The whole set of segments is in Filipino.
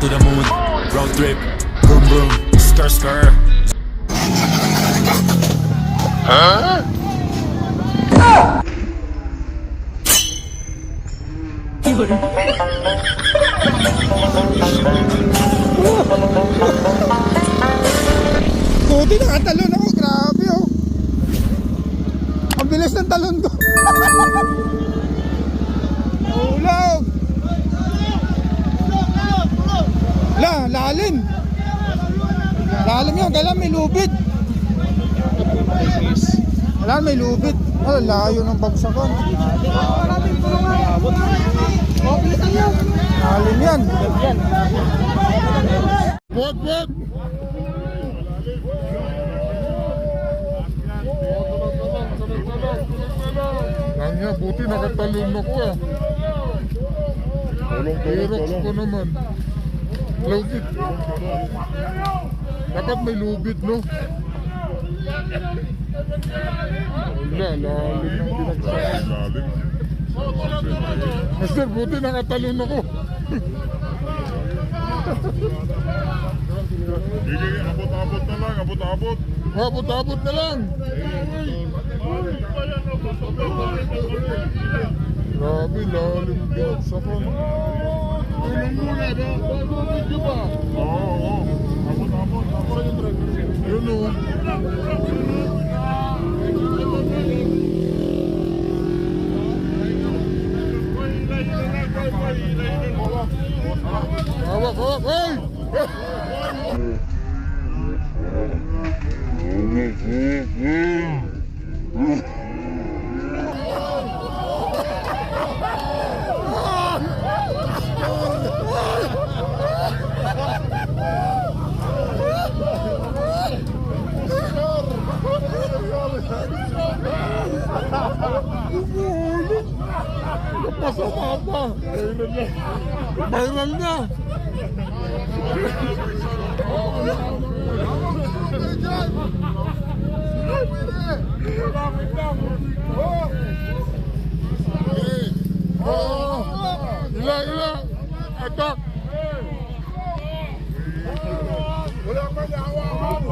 to the moon. Road trip, boom boom, skr skr. Buti nakatalon ako, grabe oh. Ang bilis ng talon ko. La, lalim. Lalim yun, kailan may lubid. Kailan may lubid. Oh, layo ng bagsakan. Lalim yan. Wag, wag! Kanya, buti nakatalon ako ah. Hirok ko naman. Lubid. Dapat may lubid, no? Wala, lalim ng binagsakan. Lalim. Master, buti nakatalon ako. Sige, abot-abot na lang, abot-abot. Abot-abot na lang. Grabe, lalim binagsakan. Tulong muna, bago video pa. Oo, oo. Abot-abot. Saan yung driver? Yun o. Hawak, hawak, hey! Napasama pa. Viral na. Viral na. Oh, ila, ila. Atak. Wala pa niya hawakan.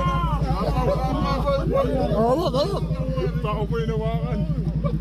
Hawak, hawak. Tao po inawakan.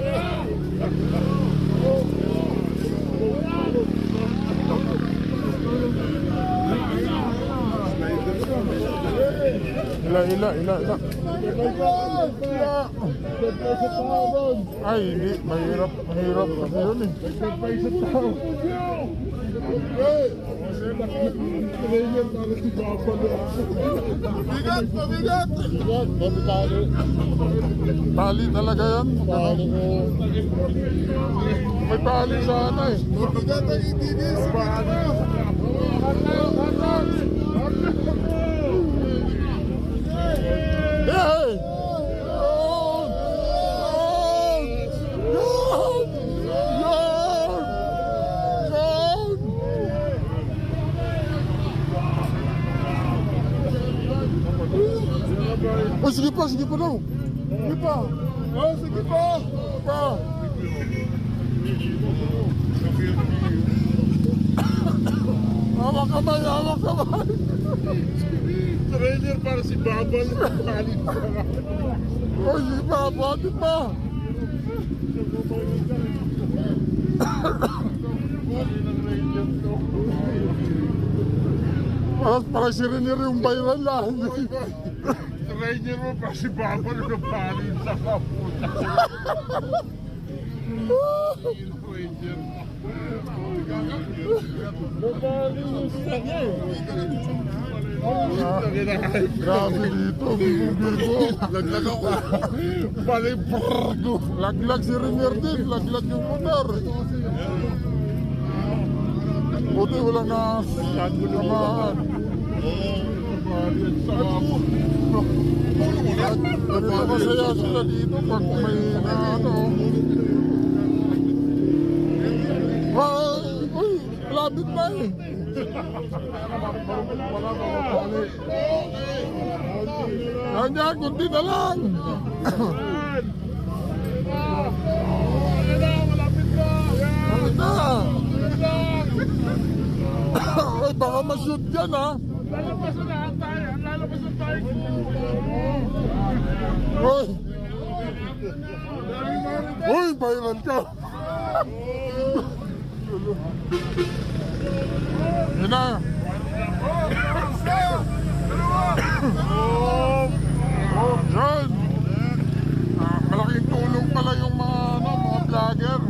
si Bamba ang pinahalin sa akin. Ila, ila, ila, ila. Ay, hindi. Mahirap, mahirap kasi yun eh. Bigat, pabigat! Bigat, pabigat. Tali talaga yan. Tali May tali sana eh. Pabigat ang itinis. Hey! Yun! Yun! Yun! Yun! Yun! Oh, sige pa, sige pa daw. Sige pa. Oh, sige pa. Pa. Hawak kamay, hawak kamay. Trainer para si nabahalin sa akin. Oh, sige pa, bakit pa? Parang parang si Renier yung viral ah. Trainer mo para si Bamba nabahalin sa kaputa. Ranger. Nabahalin mo sa akin. Grabe dito, bigo-bigo. Laglag ako. Balik brrrgo. Laglag si Renier din, laglag yung motor. Buti wala na samahan. Bali ako. At ganito masaya sila dito pag may na ano. Ay, uy, malapit na eh. Ganyan, kunti na lang. Malapit na. Ay, baka ma-shoot yan ha. Lalabas na lahat tayo. Lalabas na tayo. Uy! Uy, viral ka! Yan na! Yan! Ah, malaking tulong pala yung mga, ano, mga vlogger.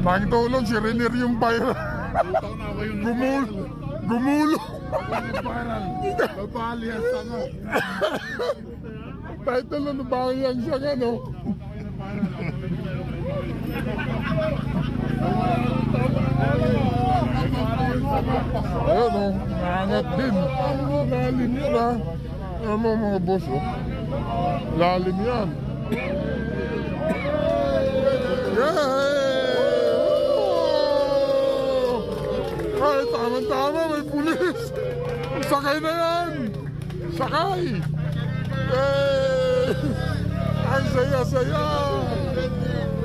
Malaking tulong, si Renier yung viral. Gumul, gumulo. Babali ang sanga. Title ano ba yan siya ano? Ayun o, nangat din. Lalim yan ha. Ano mo mga boss oh. Lalim yan. Ay, tama-tama, may pulis. Sakay na yan. Sakay. Yay! Ang saya-saya.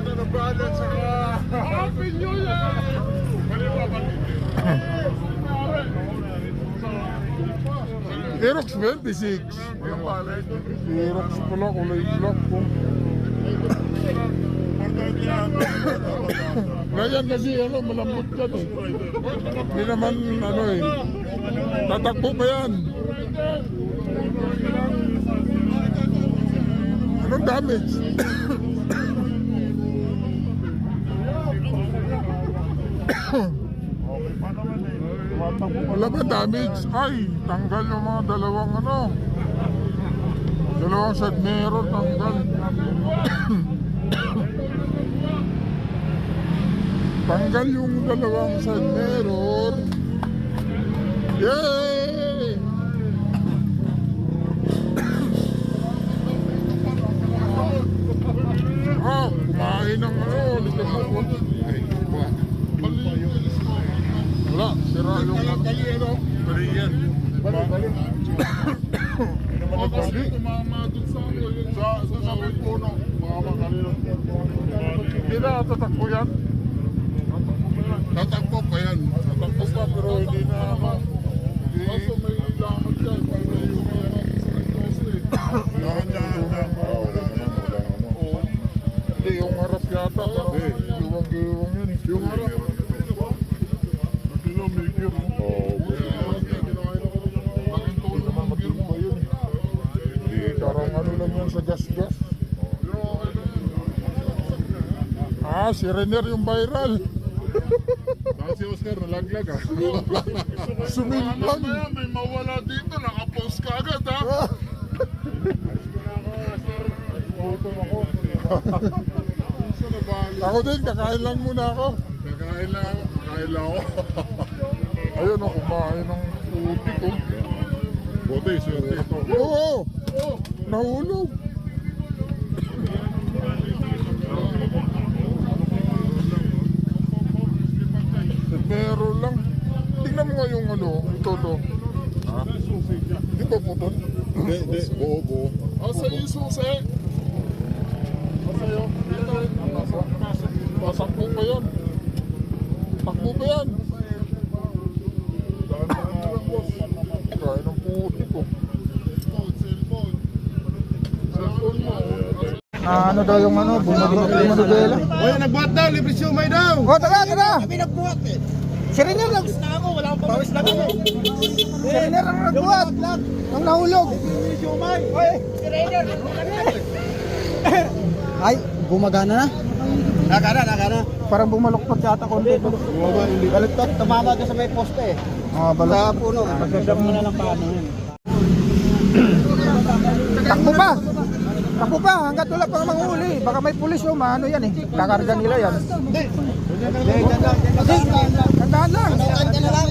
Nanabalan saka. Happy New Year! Aerox 26. Aerox pala, kulay black po. Ganyan kasi ano, malambot yan eh. Hindi naman ano eh. Tatakbo pa yan. Anong damage? Wala ba damage? Ay, tanggal yung mga dalawang ano. Dalawang side mirror, tanggal. Tanggal yung dalawang side mirror. Yay! Ah, kumain ng ano, lito mo. Wala, sira yung Bali ano? Bali yan. Bali, bali. Ano Kasi bali? tumama dun sa ano, sa sa puno. Mga makalino. Hindi na tatakbo yan. Tatakbo pa yan. Tatakbo pa pero hindi na ano. Kaso may lamat yan. Para yung Yan, yan, yan. Oo. Hindi, yung harap yata. Parang giwang-giwang yun. Yung harap. Sino may gear? Oo. Naman eh. Parang ano lang yan sa gas-gas. Lang. Ah, si Renner yung viral. Kasi Oscar, nalaglag ah. Sumimpang. Ano ba yan? May mawala dito, nakapost ka agad ha. Bali. Ako din, kakain lang muna ako. Kakain lang. Kakain lang ako. Ayun ako, kumain ng puti ko. Bote, swerte ito. Oo! Nahulog. Meron lang. Nga yung ano, ito to. Ha? Di ba putol? Hindi, hindi. Buo, buo. Asa yung susi? Asa yun? Dito. Pasakbo pa yan. Takbo pa yan. Kain ng puti ko. Mo. ano daw yung ano, Manubela. Oy, nagbuhat daw, libre siumay daw. O, tara, tara! Kami nagbuhat eh. Si Renier lang. Na ako, wala akong pawis lang ako. Si Renier ang nagbuhat. Ang nahulog. Siumay. Oy, si Raider. Ay, gumagana na. Nakana, nakana. Parang bumaloktot yata konti. Hindi. Balagtot, tumama doon sa may poste eh. Ah, balok. Sa puno. Magdadam mo na lang paano yan. Takbo pa. Takbo pa, hanggat wala pang manghuli. Baka may pulis o maano yan eh. Kakarga nila yan. Hindi, dyan lang, dyan lang. Tandaan lang. Na lang,